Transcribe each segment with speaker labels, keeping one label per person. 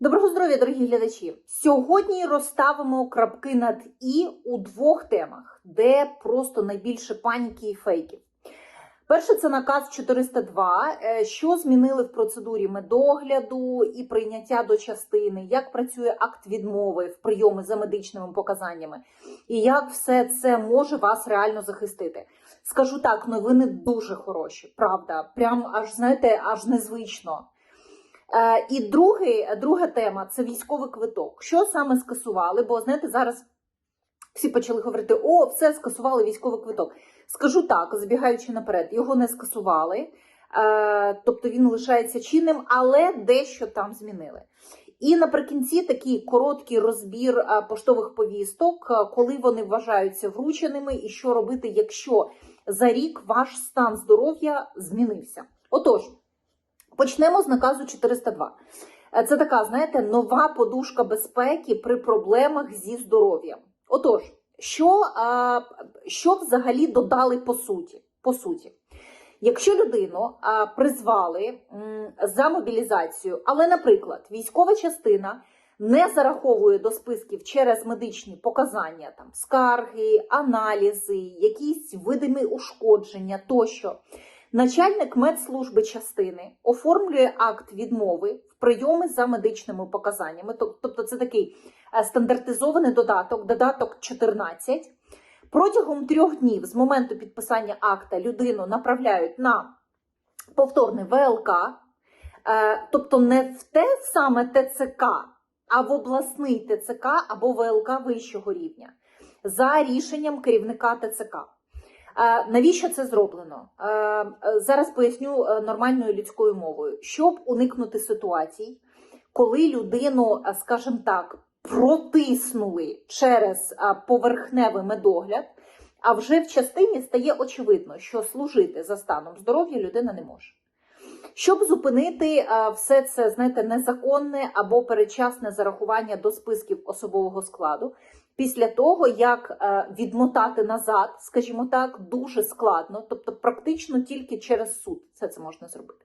Speaker 1: Доброго здоров'я, дорогі глядачі! Сьогодні розставимо крапки над і у двох темах, де просто найбільше паніки і фейків. Перше це наказ 402, е, що змінили в процедурі медогляду і прийняття до частини, як працює акт відмови в прийоми за медичними показаннями, і як все це може вас реально захистити. Скажу так, новини дуже хороші, правда, прям аж знаєте, аж незвично. Е, І другий, друга тема це військовий квиток. Що саме скасували? Бо знаєте, зараз всі почали говорити: о, все скасували військовий квиток. Скажу так, забігаючи наперед, його не скасували, е, тобто він лишається чинним, але дещо там змінили. І наприкінці такий короткий розбір е, поштових повісток, коли вони вважаються врученими, і що робити, якщо за рік ваш стан здоров'я змінився. Отож. Почнемо з наказу 402. Е, Це така, знаєте, нова подушка безпеки при проблемах зі здоров'ям. Отож, що, що взагалі додали по суті? По суті, якщо людину призвали за мобілізацію, але, наприклад, військова частина не зараховує до списків через медичні показання, там скарги, аналізи, якісь видимі ушкодження тощо. Начальник медслужби частини оформлює акт відмови в прийоми за медичними показаннями. Тобто це такий е, стандартизований додаток, додаток 14. Протягом трьох днів з моменту підписання акта людину направляють на повторний ВЛК, е, тобто не в те саме ТЦК, а в обласний ТЦК або ВЛК вищого рівня за рішенням керівника ТЦК. Навіщо це зроблено? Зараз поясню е, нормальною людською мовою, щоб уникнути ситуацій, коли людину, е, скажімо так, протиснули через е, поверхневий медогляд, а вже в частині стає очевидно, що служити за станом здоров'я людина не може. Щоб зупинити все це, знаєте, незаконне або передчасне зарахування до списків особового складу, після того, як е, відмотати назад, скажімо так, дуже складно, тобто практично тільки через суд все це можна зробити.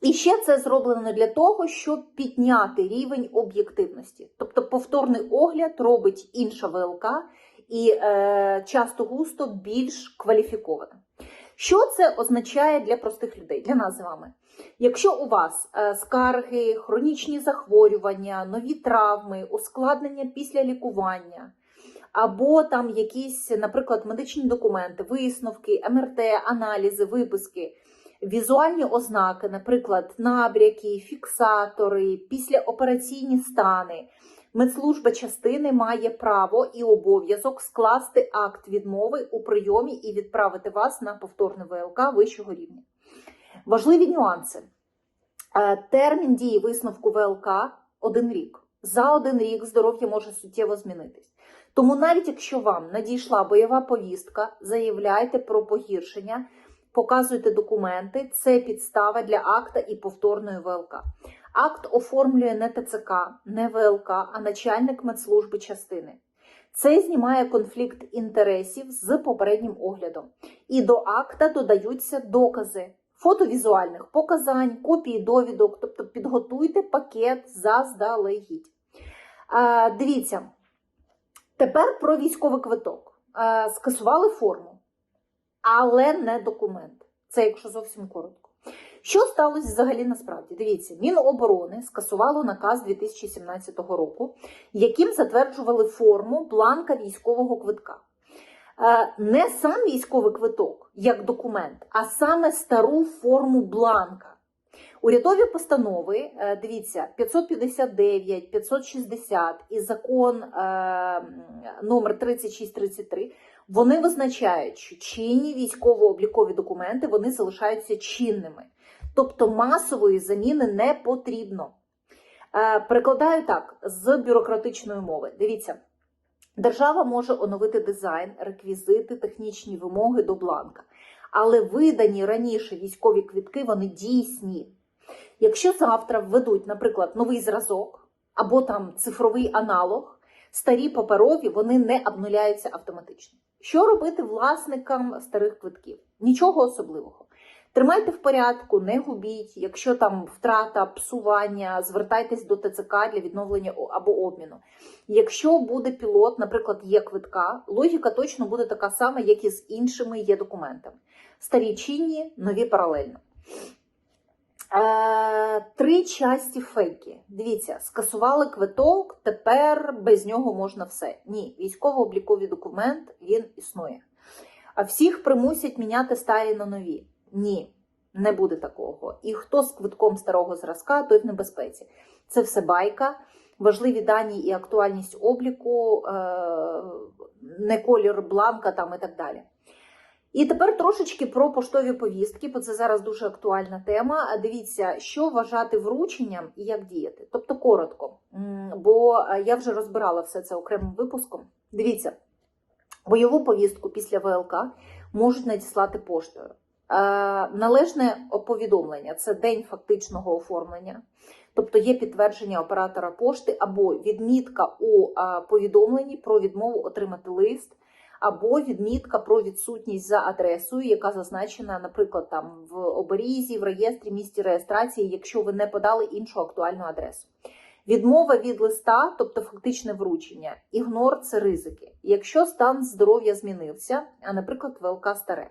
Speaker 1: І ще це зроблено для того, щоб підняти рівень об'єктивності. Тобто повторний огляд робить інша ВЛК і е, часто густо більш кваліфікована. Що це означає для простих людей, для нас з вами? Якщо у вас е, скарги, хронічні захворювання, нові травми, ускладнення після лікування, або там якісь, наприклад, медичні документи, висновки, МРТ, аналізи, виписки, візуальні ознаки, наприклад, набряки, фіксатори, післяопераційні стани, медслужба частини має право і обов'язок скласти акт відмови у прийомі і відправити вас на повторне ВЛК вищого рівня. Важливі нюанси. Е, Термін дії висновку ВЛК один рік. За один рік здоров'я може суттєво змінитись. Тому навіть якщо вам надійшла бойова повістка, заявляйте про погіршення, показуйте документи, це підстава для акта і повторної ВЛК. Акт оформлює не ТЦК, не ВЛК, а начальник медслужби частини. Це знімає конфлікт інтересів з попереднім оглядом. І до акта додаються докази фотовізуальних показань, копії довідок, тобто підготуйте пакет заздалегідь. А, дивіться, тепер про військовий квиток. А, скасували форму, але не документ. Це якщо зовсім коротко. Що сталося взагалі насправді? Дивіться, Міноборони скасувало наказ 2017 року, яким затверджували форму бланка військового квитка. Е, Не сам військовий квиток як документ, а саме стару форму бланка. Урядові постанови, е, дивіться, 559, 560 і закон е, номер 3633, вони визначають, що чинні військово-облікові документи вони залишаються чинними. Тобто масової заміни не потрібно. Е, Перекладаю так з бюрократичної мови. Дивіться, держава може оновити дизайн, реквізити, технічні вимоги до бланка. Але видані раніше військові квітки вони дійсні. Якщо завтра введуть, наприклад, новий зразок або там цифровий аналог, старі паперові вони не обнуляються автоматично. Що робити власникам старих квитків? Нічого особливого. Тримайте в порядку, не губіть. Якщо там втрата, псування, звертайтесь до ТЦК для відновлення або обміну. Якщо буде пілот, наприклад, є квитка, логіка точно буде така сама, як і з іншими є документами. Старі чинні, нові паралельно. Е, три часті фейки. Дивіться, скасували квиток, тепер без нього можна все. Ні, військово-обліковий документ він існує. А всіх примусять міняти старі на нові. Ні, не буде такого. І хто з квитком старого зразка, той в небезпеці. Це все байка. Важливі дані і актуальність обліку, е, не колір бланка там і так далі. І тепер трошечки про поштові повістки, бо це зараз дуже актуальна тема. Дивіться, що вважати врученням і як діяти. Тобто коротко, бо е, я вже розбирала все це окремим випуском. Дивіться, бойову повістку після ВЛК можуть надіслати поштою. Е, Належне повідомлення це день фактичного оформлення, тобто є підтвердження оператора пошти або відмітка у е, повідомленні про відмову отримати лист або відмітка про відсутність за адресою, яка зазначена, наприклад, там в оберізі, в реєстрі місті реєстрації, якщо ви не подали іншу актуальну адресу. Відмова від листа, тобто фактичне вручення, ігнор це ризики. Якщо стан здоров'я змінився, а наприклад, ВЛК старе.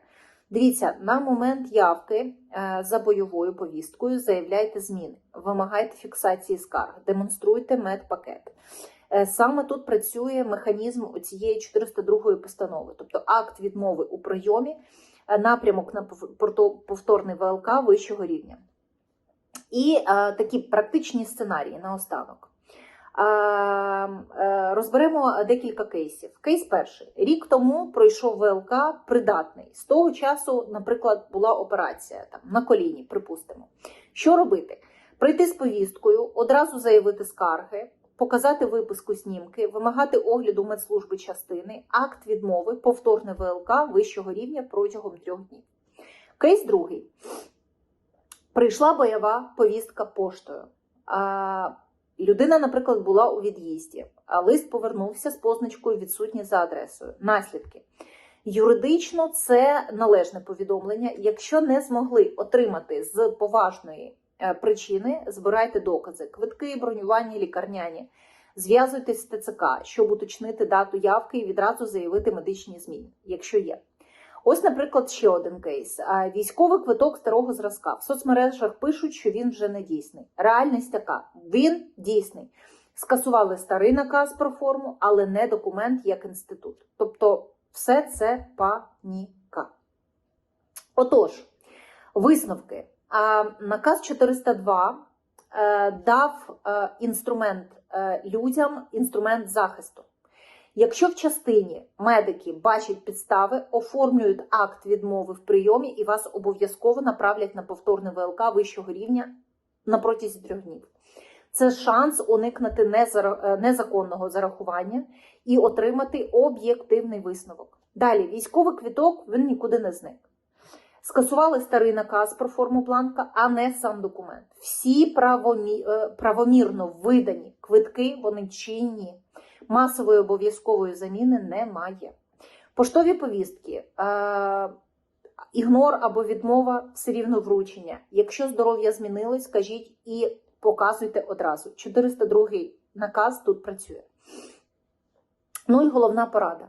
Speaker 1: Дивіться, на момент явки е, за бойовою повісткою заявляйте зміни, вимагайте фіксації скарг, демонструйте медпакет. Е, Саме тут працює механізм цієї 402 постанови, тобто акт відмови у прийомі, е, напрямок на повторний ВЛК вищого рівня. І е, такі практичні сценарії наостанок. Е, розберемо декілька кейсів. Кейс перший. Рік тому пройшов ВЛК придатний. З того часу, наприклад, була операція там, на коліні, припустимо. Що робити? Прийти з повісткою, одразу заявити скарги, показати виписку снімки, вимагати огляду медслужби частини, акт відмови, повторне ВЛК вищого рівня протягом трьох днів. Кейс другий. Прийшла бойова повістка поштою. А, людина, наприклад, була у від'їзді, а лист повернувся з позначкою відсутні за адресою. Наслідки. Юридично це належне повідомлення. Якщо не змогли отримати з поважної причини, збирайте докази, квитки, бронювання, лікарняні. Зв'язуйтесь з ТЦК, щоб уточнити дату явки і відразу заявити медичні зміни, якщо є. Ось, наприклад, ще один кейс: військовий квиток старого зразка. В соцмережах пишуть, що він вже не дійсний. Реальність така: він дійсний. Скасували старий наказ про форму, але не документ як інститут. Тобто, все це паніка. Отож, висновки. Наказ 402 е, дав е, інструмент е, людям, інструмент захисту. Якщо в частині медики бачать підстави, оформлюють акт відмови в прийомі і вас обов'язково направлять на повторне ВЛК вищого рівня на протязі трьох днів. Це шанс уникнути незаконного зарахування і отримати об'єктивний висновок. Далі, військовий квіток він нікуди не зник. Скасували старий наказ про форму бланка, а не сам документ. Всі е, правомірно видані квитки, вони чинні. Масової обов'язкової заміни немає. Поштові повістки, е, ігнор або відмова все рівно вручення. Якщо здоров'я змінилось, скажіть і показуйте одразу. 402 наказ тут працює. Ну і головна порада.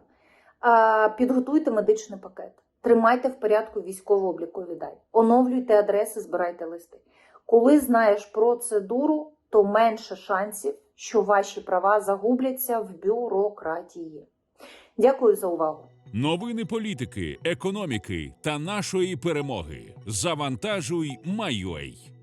Speaker 1: Е, Підготуйте медичний пакет. Тримайте в порядку військово-облікові дані. Оновлюйте адреси, збирайте листи. Коли знаєш процедуру, то менше шансів, що ваші права загубляться в бюрократії. Дякую за увагу.
Speaker 2: Новини політики, економіки та нашої перемоги. Завантажуй, майой.